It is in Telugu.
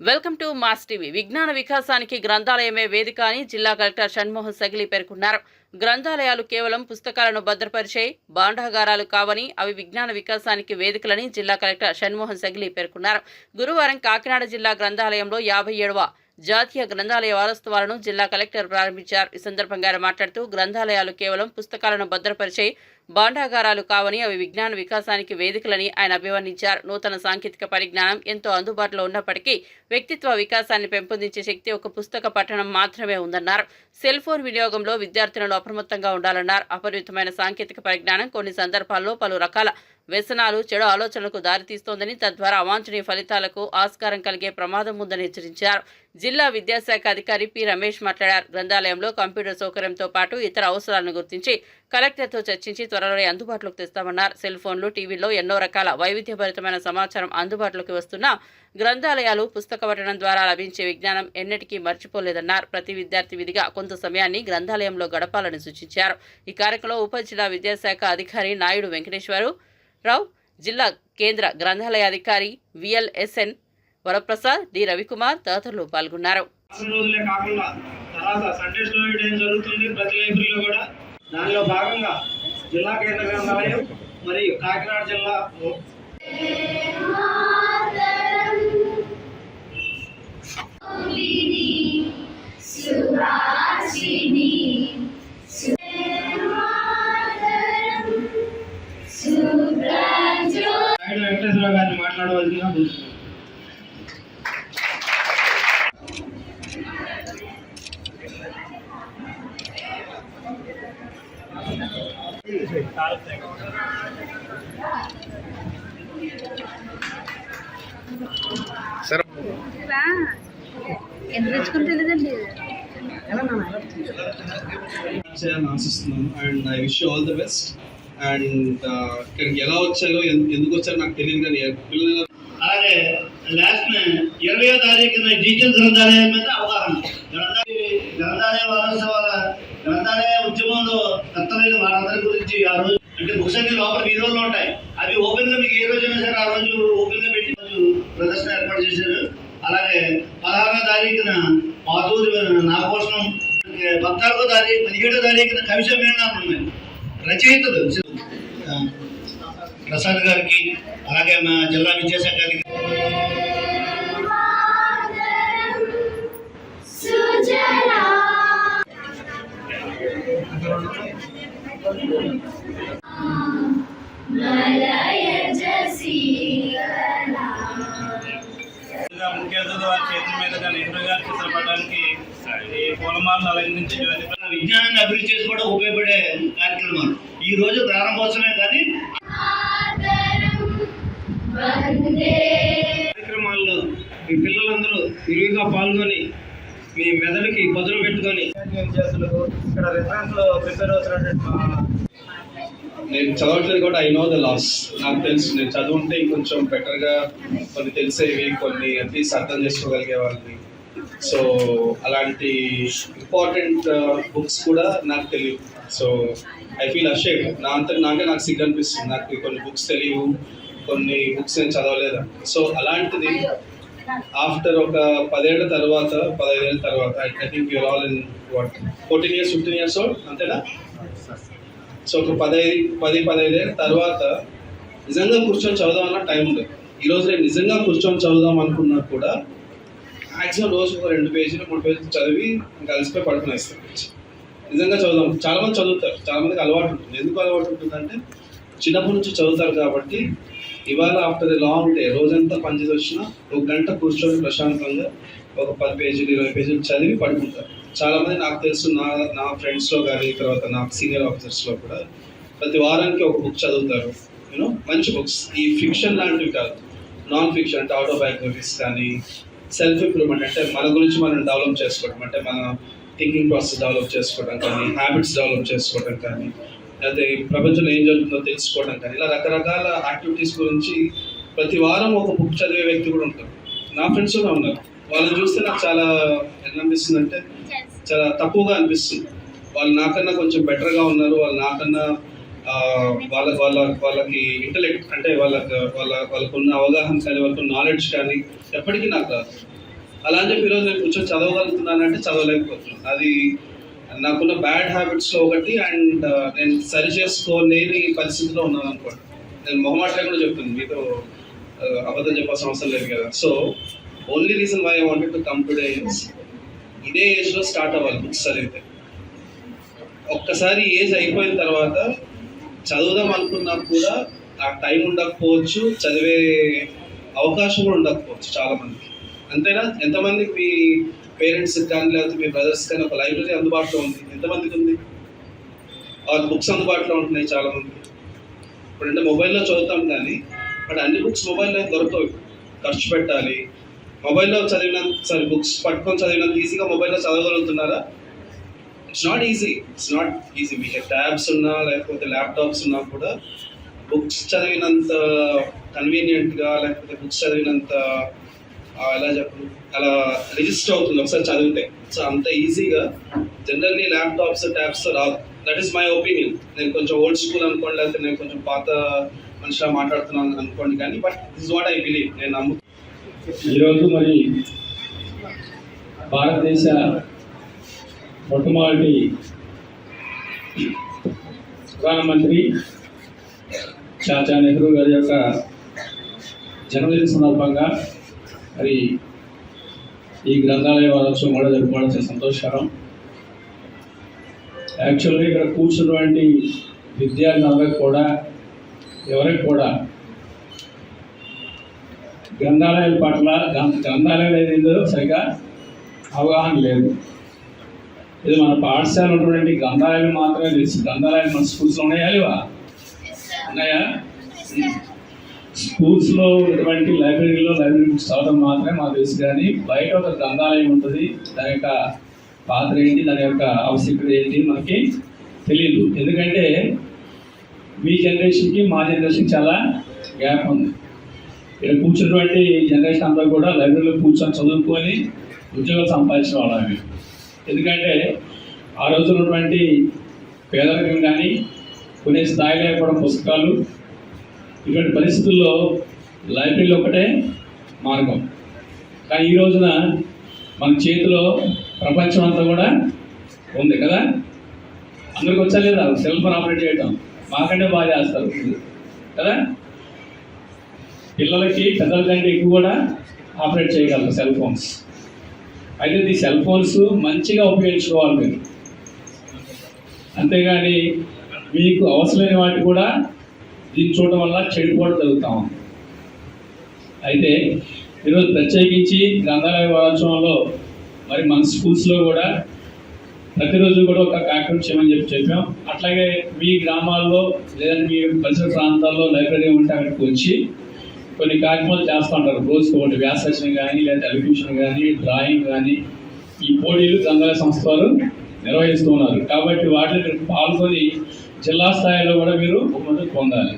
Welcome to mass TV. విజ్ఞాన వికాసానికి గ్రంథాలయమే వేదిక అని జిల్లా కలెక్టర్ షణ్మోహన్ సగిలి పేర్కొన్నారు. గ్రంథాలయాలు కేవలం పుస్తకాలను భద్రపరిచే బాండాగారాలు కావని అవి విజ్ఞాన వికాసానికి వేదికలని జిల్లా కలెక్టర్ షణ్మోహన్ సగిలి పేర్కొన్నారు. గురువారం కాకినాడ జిల్లా గ్రంథాలయంలో యాభై ఏడవ జాతీయ గ్రంథాలయ వారోత్సవాలను జిల్లా కలెక్టర్ ప్రారంభించారు. ఈ సందర్భంగా ఆయన మాట్లాడుతూ గ్రంథాలయాలు కేవలం పుస్తకాలను భద్రపరిచే భాండాగారాలు కావని అవి విజ్ఞాన వికాసానికి వేదికలని ఆయన అభివర్ణించారు. నూతన సాంకేతిక పరిజ్ఞానం ఎంతో అందుబాటులో ఉన్నప్పటికీ వ్యక్తిత్వ వికాసాన్ని పెంపొందించే శక్తి ఒక పుస్తక పఠనం మాత్రమే ఉందన్నారు. సెల్ ఫోన్ వినియోగంలో విద్యార్థులను అప్రమత్తంగా ఉండాలన్నారు. అపరిమితమైన సాంకేతిక పరిజ్ఞానం కొన్ని సందర్భాల్లో పలు రకాల వ్యసనాలు చెడు ఆలోచనలకు దారితీస్తోందని తద్వారా అవాంఛనీయ ఫలితాలకు ఆస్కారం కలిగే ప్రమాదం ఉందని హెచ్చరించారు. జిల్లా విద్యాశాఖ అధికారి పి. రమేష్ మాట్లాడారు. గ్రంథాలయంలో కంప్యూటర్ సౌకర్యంతో పాటు ఇతర అవసరాలను గుర్తించి కలెక్టర్తో చర్చించి త్వరలోనే అందుబాటులోకి తెస్తామన్నారు. సెల్ ఫోన్లు టీవీల్లో ఎన్నో రకాల వైవిధ్యభరితమైన సమాచారం అందుబాటులోకి వస్తున్నా గ్రంథాలయాలు పుస్తక పఠనం ద్వారా లభించే విజ్ఞానం ఎన్నటికీ మర్చిపోలేదన్నారు. ప్రతి విద్యార్థి విధిగా కొంత సమయాన్ని గ్రంథాలయంలో గడపాలని సూచించారు. ఈ కార్యక్రమంలో ఉప జిల్లా విద్యాశాఖ అధికారి నాయుడు వెంకటేశ్వరు రావు జిల్లా కేంద్ర గ్రంథాలయాధికారి విఎల్ఎస్ఎన్ వరప్రసాద్ డి. రవికుమార్ తదితరులు పాల్గొన్నారు. అసలు రోజులే కాకుండా తర్వాత సండే స్టోరీ టైం జరుగుతుంది ప్రతి లైబ్రరీలో కూడా? దానిలో భాగంగా జిల్లా కేంద్ర గ్రంథాలయం మరియు కాకినాడ జిల్లా నాయుడు గారిని మాట్లాడవలసిందిగా కోరుతున్నాను. రా. ఎంత తెచ్చుకుని తెలియదండి ఆశిస్తున్నాను and I wish all the best and ఇక్కడికి ఎలా వచ్చారో ఎందుకు వచ్చారో నాకు తెలియదు కానీ పిల్లలు అలాగే లాస్ట్ ఇరవయో తారీఖున డిజిటల్ గ్రంథాలయం మీద అవగాహన. గ్రంథాలయ గ్రంథాలయ వారోత్సవాల గ్రంథాలయ ఉద్యమంలో కర్తలైన వారందరి గురించి ఆ రోజు అంటే బుక్స్ అన్ని లోపల రోజులు ఉంటాయి. అవి ఓపెన్గా మీకు ఏ రోజైనా సరే ఆ రోజు ఓపెన్గా పెట్టి రోజు ప్రదర్శన ఏర్పాటు చేశారు. అలాగే పదహారో తారీఖున పాతూరు నాగభూషణం పద్నాలుగో తారీఖు పదిహేడో తారీఖున కవి సమ్మేళనాలు ఉన్నాయి. రచయితలు. ప్రసాద్ గారికి అలాగే మా జిల్లా విద్యాశాఖ గారికి ముఖ్య అతిథి వారి చేతుల మీదుగా నెహ్రూ గారి చిత్రపటానికి ఈ పూలమాలను అలంకరించి విజ్ఞానాన్ని అభివృద్ధి చేసుకోవడం ఉపయోగపడే కార్యక్రమాలు. ఈ రోజు ప్రారంభోత్సవమే కానీ కార్యక్రమాల్లో మీ పిల్లలందరూ విరివిగా పాల్గొని మీ మెదడుకి పదులు పెట్టుకొని ఇక్కడ రిఫరెన్స్ ప్రిపేర్ అవుతున్నటువంటి నేను చదవట్లేదు కూడా ఐ నో ద లాస్ నాకు తెలుసు నేను చదువుంటే ఇంకొంచెం బెటర్గా కొన్ని తెలిసేవి కొన్ని అట్లీస్ట్ అర్థం చేసుకోగలిగే వాళ్ళని. సో అలాంటి ఇంపార్టెంట్ బుక్స్ uh, కూడా నాకు తెలియదు సో ఐ ఫీల్ అషేడ్ నా అంత నాకే నాకు సిగ్గు అనిపిస్తుంది. నాకు కొన్ని బుక్స్ తెలియవు కొన్ని బుక్స్ నేను చదవలేదు? సో అలాంటిది ఆఫ్టర్ ఒక పదేళ్ళ తర్వాత పదహైదేళ్ళ తర్వాత I think you're all in what fourteen years fifteen years old అంతేనా? సో ఒక పదహైదు పది పదహైదేళ్ళ తర్వాత నిజంగా కూర్చొని చదువుదామన్న టైం ఉండదు ఈరోజు నేను నిజంగా కూర్చొని చదువుదాం అనుకున్నా కూడా మాక్సిమం రోజు ఒక రెండు పేజీలు మూడు పేజీలు చదివి కలిసిపోయి అలసిపోయి పడుకునేస్తాను నిజంగా చదువుదాం. చాలామంది చదువుతారు. చాలామందికి అలవాటు ఉంటుంది. ఎందుకు అలవాటు ఉంటుందంటే చిన్నప్పటి నుంచి చదువుతారు కాబట్టి ఇవాళ ఆఫ్టర్ ది లాంగ్ డే రోజంతా పనిచేసి వచ్చినా ఒక గంట కూర్చొని ప్రశాంతంగా ఒక పది పేజీలు ఇరవై పేజీలు చదివి పడుకుంటారు. చాలామంది నాకు తెలుసు నా నా ఫ్రెండ్స్లో కానీ తర్వాత నా సీనియర్ ఆఫీసర్స్లో కూడా ప్రతి వారానికి ఒక బుక్ చదువుతారు. యూనో మంచి బుక్స్ ఈ ఫిక్షన్ లాంటివి కాదు. నాన్ ఫిక్షన్ అంటే ఆటోబయోగ్రఫీస్ కానీ సెల్ఫ్ ఇంప్రూవ్మెంట్ అంటే మన గురించి మనం డెవలప్ చేసుకోవడం అంటే మన థింకింగ్ ప్రాసెస్ డెవలప్ చేసుకోవడం కానీ హ్యాబిట్స్ డెవలప్ చేసుకోవడం కానీ లేకపోతే ప్రపంచంలో ఏం జరుగుతుందో తెలుసుకోవడం కానీ ఇలా రకరకాల యాక్టివిటీస్ గురించి ప్రతి వారం ఒక బుక్ చదివే వ్యక్తి కూడా ఉంటారు నా ఫ్రెండ్స్ కూడా ఉన్నారు. వాళ్ళని చూస్తే నాకు చాలా ఎలా అనిపిస్తుంది అంటే చాలా తక్కువగా అనిపిస్తుంది. వాళ్ళు నాకన్నా కొంచెం బెటర్గా ఉన్నారు వాళ్ళు నాకన్నా వాళ్ళ వాళ్ళ వాళ్ళకి ఇంటలెక్ట్ అంటే వాళ్ళకి వాళ్ళ వాళ్ళకున్న అవగాహన కానీ వాళ్ళకున్న నాలెడ్జ్ కానీ ఎప్పటికీ నాకు రాదు. అలా అని చెప్పి ఈరోజు నేను కూర్చొని చదవగలుగుతున్నానంటే చదవలేకపోతున్నాను. అది నాకున్న బ్యాడ్ హ్యాబిట్స్లో ఒకటి అండ్ నేను సరి చేసుకోలేని పరిస్థితిలో ఉన్నాను అనుకోండి. నేను మొహమాటగా కూడా చెప్తాను మీతో అబద్ధం చెప్పాల్సిన అవసరం లేదు కదా. So only reason why I wanted to come today is ఇదే ఏజ్లో స్టార్ట్ అవ్వాలి బుక్స్ చదివితే. ఒక్కసారి ఏజ్ అయిపోయిన తర్వాత చదువుదాం అనుకున్నా కూడా ఆ టైం ఉండకపోవచ్చు చదివే అవకాశం కూడా ఉండకపోవచ్చు చాలా మందికి. అంతేనా? ఎంతమంది మీ పేరెంట్స్ కానీ లేకపోతే మీ బ్రదర్స్ కానీ ఒక లైబ్రరీ అందుబాటులో ఉంది? ఎంతమందికి ఉంది? వాళ్ళ బుక్స్ అందుబాటులో ఉంటున్నాయి చాలా మందికి. ఇప్పుడంటే మొబైల్లో చదువుతాం కానీ బట్ అన్ని బుక్స్ మొబైల్లో దొరకవు. ఖర్చు పెట్టాలి. మొబైల్లో చదివిన సరే బుక్స్ పట్టుకొని చదివినంత ఈజీగా మొబైల్లో చదవగలుగుతున్నారా? It's not easy it's not easy మీకు ట్యాబ్స్ ఉన్నా లేకపోతే ల్యాప్టాప్స్ ఉన్నా కూడా బుక్స్ చదివినంత కన్వీనియంట్గా లేకపోతే బుక్స్ చదివినంత ఎలా చెప్పు అలా రిజిస్టర్ అవుతుంది ఒకసారి చదివితే. సో అంత ఈజీగా జనరల్లీ ల్యాప్టాప్స్ ట్యాబ్స్ రాదు. దట్ ఈస్ మై ఒపీనియన్ నేను కొంచెం ఓల్డ్ స్కూల్ అనుకోండి లేకపోతే నేను కొంచెం పాత మనిషిలా మాట్లాడుతున్నాను అనుకోండి కానీ but this what I believe నేను నమ్ము ఈరోజు మరి భారతదేశ మొట్టమొదటి ప్రధానమంత్రి చాచా నెహ్రూ గారి యొక్క జన్మదిన సందర్భంగా మరి ఈ గ్రంథాలయ వారోత్సవం కూడా జరుపుకోవడం సంతోషకరం. యాక్చువల్గా ఇక్కడ కూర్చున్నటువంటి విద్యార్థులందరికి కూడా ఎవరికి కూడా గ్రంథాలయాల పట్ల గ్రంథాలయాలు ఏదో సరిగా అవగాహన లేదు. ఇది మన పాఠశాల ఉన్నటువంటి గ్రంథాలయాలు మాత్రమే తెలుసు. గ్రంథాలయాలు మన స్కూల్స్లో ఉన్నాయా లేవా? ఉన్నాయా? స్కూల్స్లో ఉన్నటువంటి లైబ్రరీలో లైబ్రరీ బుక్స్ చదవడం మాత్రమే మాకు తెలుసు కానీ బయట ఒక గ్రంథాలయం ఉంటుంది. దాని యొక్క పాత్ర ఏంటి? దాని యొక్క ఆవశ్యకత ఏంటి? మనకి తెలియదు ఎందుకంటే మీ జనరేషన్కి మా జనరేషన్ చాలా గ్యాప్ ఉంది. ఇక్కడ కూర్చున్నటువంటి జనరేషన్ అంతా కూడా లైబ్రరీలో కూర్చొని చదువుకొని ఉద్యోగాలు సంపాదించిన వాళ్ళమే. ఎందుకంటే ఆ రోజు ఉన్నటువంటి పేదరికం కానీ కొనే స్థాయి లేకపోవడం పుస్తకాలు ఇటువంటి పరిస్థితుల్లో లైబ్రరీలు ఒకటే మార్గం. కానీ ఈ రోజున మన చేతిలో ప్రపంచం అంతా కూడా ఉంది కదా? అందరికి వచ్చా లేదా? సెల్ ఫోన్ ఆపరేట్ చేయటం. మాకంటే బాగా చేస్తారు. కదా? పిల్లలకి పెద్దల కంటే ఎక్కువ కూడా ఆపరేట్ చేయగలరు సెల్ ఫోన్స్. అయితే ఈ సెల్ ఫోన్స్ మంచిగా ఉపయోగించుకోవాలి మీరు. అంతేగాని మీకు అవసరమైన వాటి కూడా దీన్ని చూడడం వల్ల చెడిపోవడం జరుగుతాం అయితే ఈరోజు ప్రత్యేకించి గ్రంథాలయ వారోత్సవంలో మరి మన స్కూల్స్లో కూడా ప్రతిరోజు కూడా ఒక కార్యక్రమం చేయమని చెప్పి చెప్పాం. అట్లాగే మీ గ్రామాల్లో లేదంటే మీ పరిసర ప్రాంతాల్లో లైబ్రరీ ఉంటే అక్కడికి వచ్చి కొన్ని కార్యక్రమాలు చేస్తూ ఉంటారు. రోజుకి ఒకటి వ్యాసరచన కానీ లేదా ఎలిక్యూషన్ కానీ డ్రాయింగ్ కానీ ఈ పోటీలు సంఘాల సంస్థ వారు నిర్వహిస్తూ ఉన్నారు. కాబట్టి వాటిని మీరు పాల్గొని జిల్లా స్థాయిలో కూడా మీరు బహుమతులు పొందాలి.